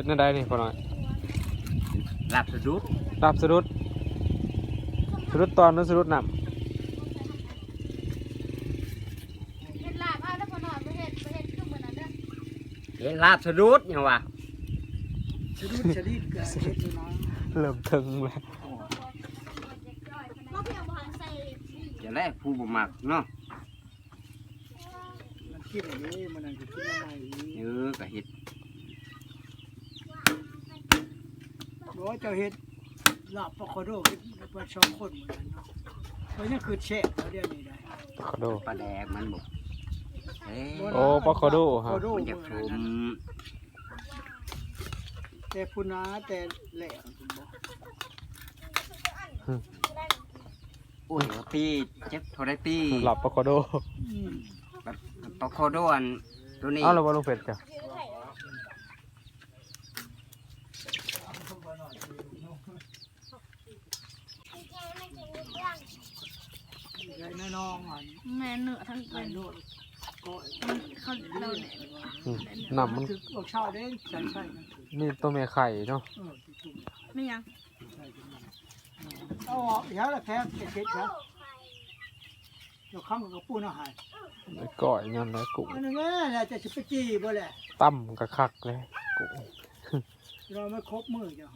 เป็นนั่นได้นี่พอหน่อยหลับสะดุดรับสะดุดสะดุดตอนนั้นสะดุดนเฮ็ดลาบเอาแล้วพอหน่อยบ่เฮ็ดบ่เฮ็ดคือมื้อนั้นเด้อเห็นลาบสะดุดยังวะชนิดชนิดก็เฮ็ดอยู่นะำเริ่มถึงแล้วเราเพียงบ่หันใส่ที่จะได้ผู้บ่มักเนาะมันกินอันนี้มันนั่นก็กินอันใหม่อีกเออก็เฮ็ด บอกว่าเจ้าเฮ็ดลาบปลาคอโดเฮ็ดปลาช่องคนเหมือนกันเนาะเพราะยังคือแช่เขาเรียกนี่ได้ขอดูปลาแดกมันบ่เอ้ยโอ้ปลาคอโดฮะคอโดมันจะเหคมือนมกันแต่พุนาแต่แหลงผมบอกโอ้ยปีเจ็บเท่าไรปีหลับปลาคอโดอืมแบบปลาโคโดอันตัวนี้ เอาแล้วบ่ลุงเป็ดจ้ะ ไอ้น้องๆอันแม่เนื้อทั้งไอ้เป็นโนดก็เขาเราเนี่ยอืมน้ำมันคือออกเช้าเด้ใช่ใช่นะนี่ตัวแม่ไข่เนาะเออจุ่มไม่ยังๆใช่จุ่มๆเอาออกอย่าละแพ้เผ็ดๆนะเดี๋ยวข้ามกับปูนอาหารไอ้ก้อยนั่นแหละกุ้งอันนี้แม่น่ะจะสิไปจี้บ่แหละตั้มกะคักเลยกุ้งเราไม่ครบมือจ้ะ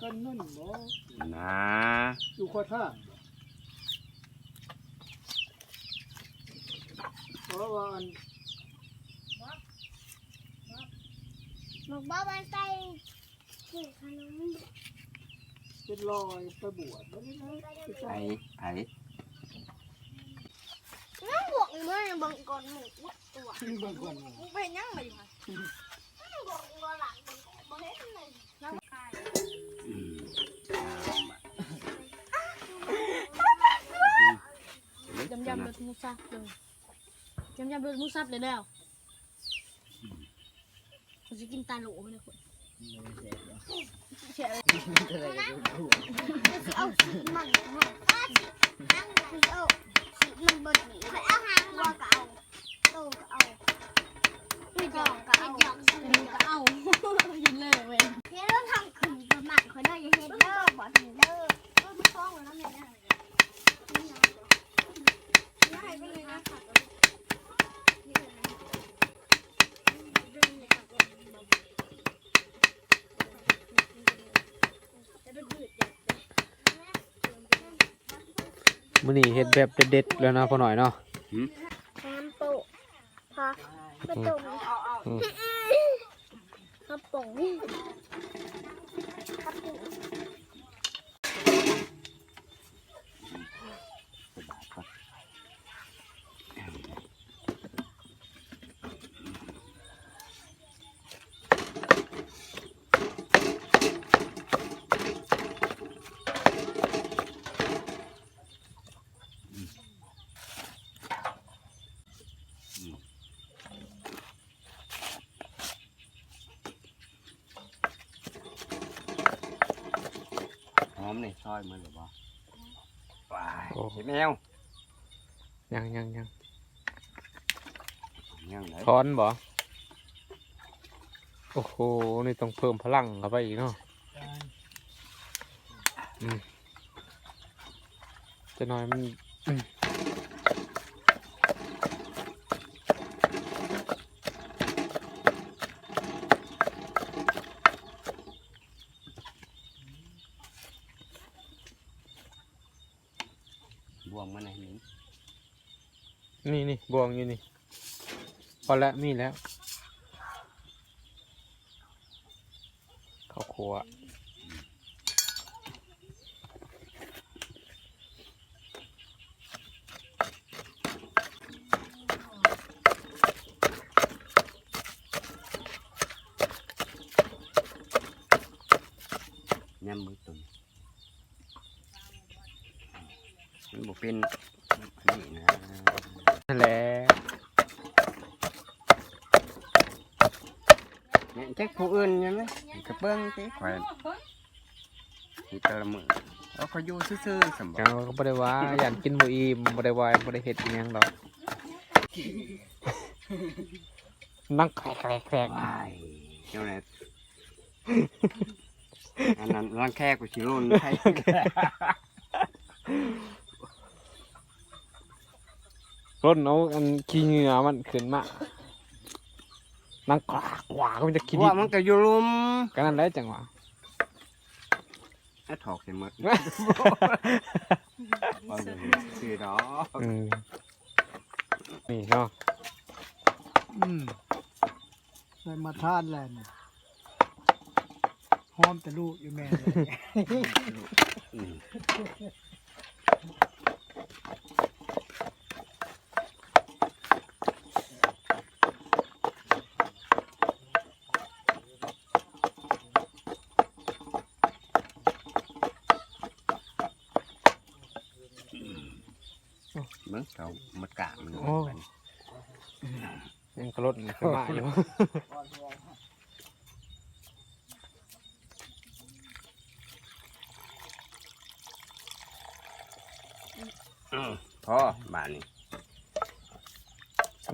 ก็นั่นบ่นะอยู่ขอท่า เพราะว่าอันบอกว่ามันใส่กินขนมเป็นรอยไปบวชบ่ได้นะไปไผใส่ไผน้ำบวกเมื่อบังก่อนหมูตัวที่บางคนมึงเป็นยังไงอยู่ฮะบอกว่าหลังบ่เฮ็ดเลยน้ำกายอืมยำยำรสมูซับเลย ยำยำรสมูซับเลยแล้วผมจะกินตาโหลไม่ได้คนเฉยเอามันมันเอามันบดหนีไปเอาหางวัวก็เอาโตก็เอาไม่ดองก็เอาก็เอายินเลยเว้ยเฮ็ดแล้วทำขึ้นประมาณคนเด้ออย่าเฮ็ดเด้อบอดเด้อก็ไม่ฟ้องแล้วเนี่ย ได้ไปเลยนะจะไปบืด มื้อนี้เฮ็ดแบบเด็ดๆแล้วนะพอหน่อยเนาะน้ำโปะพอไม่ตรงอืมกระป๋องกระป๋อง หอมนี่ซอยมันหรือบ่ว้ายโอ้ เห็นแมวยังยังยังยังไหนถอนบ่โอ้โหนี่ต้องเพิ่มพลังเข้าไปอีกเนาะจะน้อยมันอืม วงมันไหนหนิงนี่นี่บวงอยู่นี่ พอแล้วมีแล้วข้าวคั่ว ยำมือตุ่มมันบอก เป็นนี่นะนั่นแหละเนี่ยแจ็คผู้อื่นยังไงกระเบื้องตีข่อยที่ตะละมือแล้วเขาอยู่ซื่อๆสมบัจัติงก็บ่ได้ว่าอยากกินบ่อิ่มบ่ได้ว่าบ่ได้เฮ็ดอิหยังดอกนั่งแครกแครกแครกว้ายเจ้าไหนอันนั้นรังแค่กูชิรุนใช่ รถเอาอันขี้เหงื่อมันขึ้นมานั่งกวากกวากมันจะขี้ดิว่าบมันก็อยู่ลุมกันนั่นแหละจังหวะไอ้ถอกเสียหมดว่าจะซื้อดอกอืมนี่เนาะอืมได้มาทานแล้วนี่หอมแต่ลูกอยู่แม่เลย อืม เบิ่งเขาหมดกะมันโอ้ ยังกระรถขึ้นมาอยู่ อืมพอบ้านนี้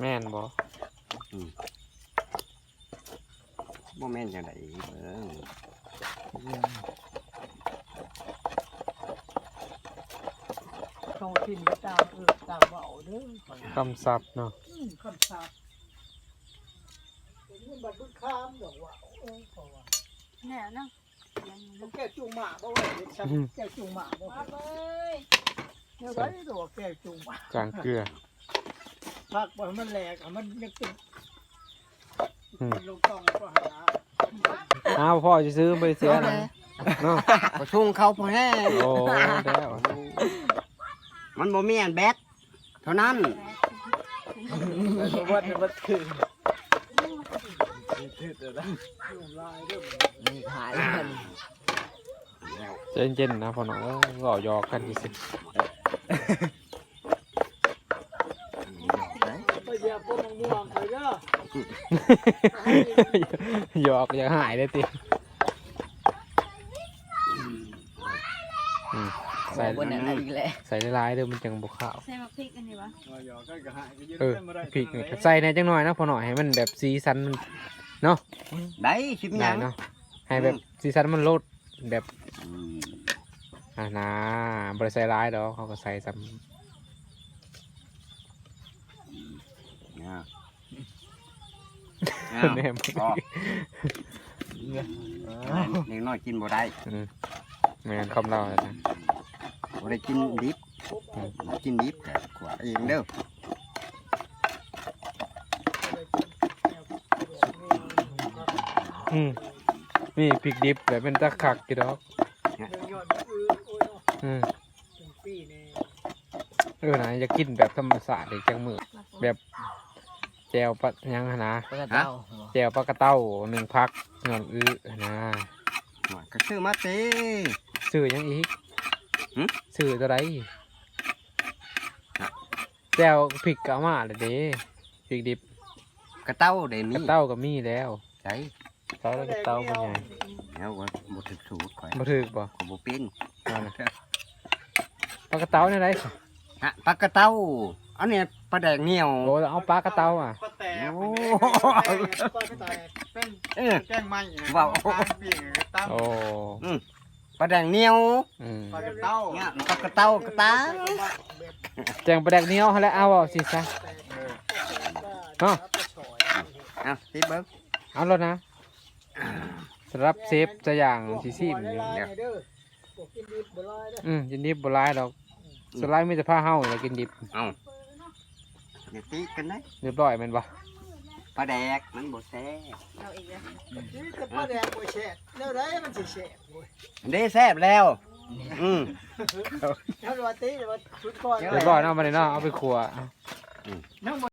แม่นบ่บ่แม่นจังไดเบิ่งเขาทินก็ตามเออ ตามเบาเด้อคำศัพท์เนาะอืมคำสาปเป็นมันบัดบึกข้ามดอกว่าเออเพราะว่าแน่นะมันแก้จูงหมาบ่ว่าเด็กชักแก้จูงหมาบ่ว่าเดี๋ยวได้ตัวแก้จูงหมาจางเกลือ พักบ่ให้มันแหลกให้มันยังเป็นอืม ลงต้องก็หาอ้าวพ่อจะซื้อไปเสียนะเนาะก็ทุ่งเขาพอแห้งโอ้แล้วมันบ่มีอันแบตเท่านั้นวัดวัดคือจูงลายเด้อนี่ขายกันแล้วใจเย็นๆนะพ่อน้องก็หยอกกันสิไปเหยียบต้นมะม่วงไปเด้อหยอกอย่าหายเลยติอืม ใส่บนนั้นอีกแล้วใส่หลายๆเด้อมันจังบ่ขาวใส่มาพริกอันนี้วะมาหยอกกันก็หายไปยืนเออกันบ่ได้พริกนี่ก็ใส่ในจังหน่อยนะพอหน่อยให้มันแบบสีสันมันได้ชิมได้ยังเนาะให้แบบสีสันมันลดแบบอืมอ่านะบริใส่ร้ายดอกเขาก็ใส่ซ้อ่าำแนมอ๋อเล็กน้อยกินบ่ได้อืมแม่นคำเล่าเลยนะ บ่ได้กินดิบกินดิบแต่ขวาเองเด้ออืมนี่พริกดิบแบบเป็นตะขักกี่ดอกเรื่องยอดมือโอ้ยเนาะอืมเป็นปีนี่เออนะจะกินแบบธรรมศาสตร์เลยจังมือแบบแจวปะยังหั้นนะฮะแจวปลากระเต้าหนึ่งพักเงินอื้อนะก็ซื้อมาเต้ซื้อหยังอีก หึซื้อตัวใดฮะแจวพริกกะมาเลยเด้พริกดิบกระเต้าได้มีกระเต้าก็มีแล้วใจเต้าแล้วกระเต้าเป็นไงแล้วว่าบ่ถึกสูตรข่อยบ่ถึกบ่ก็บ่เป็นเอานะปลากระเต้าเนี่ยไรฮะปลากระเต้าอันนี้ปลาแดกเหนียว โอ้เอาปลากระเต้าอะก็แตกโอ้ก็แตกเป็นเออแกงไม้ว้าวปีกกระตั้งโอ้ ปลาแดกเหนียวอืมปลากระเต้าเนี่ยปลากระเต้ากระตาแจงปลาแดกเหนี้ยวให้แล้วเอาเอาสิซะเนาะเอาติเบิ่งเอาแล้วนะสำหรับเซฟจะอย่างสีซีมอยู่เดี๋ยวเด้อบอกกินดิบบ่ลายเด้ออืมยินดีบ่ร้ายดอกสไลด์มีแต่ผ้าเห่าอย่ากินดิบเอาเดี๋ยวตีกันได้เรียบร้อยแมันบ่ป ลาแดกมันบ่แซ่บเอาอีกแล้วนี่แต่ปลาแดงบ่แช่แล้วได้มันสิแช่โอ้ยเด้แซ่บแล้ว อืมแล้วว่าตีว่าชุดก่อนเรียบร้อยเนาะมาเลยเนาะเอาไปครัวนั่ง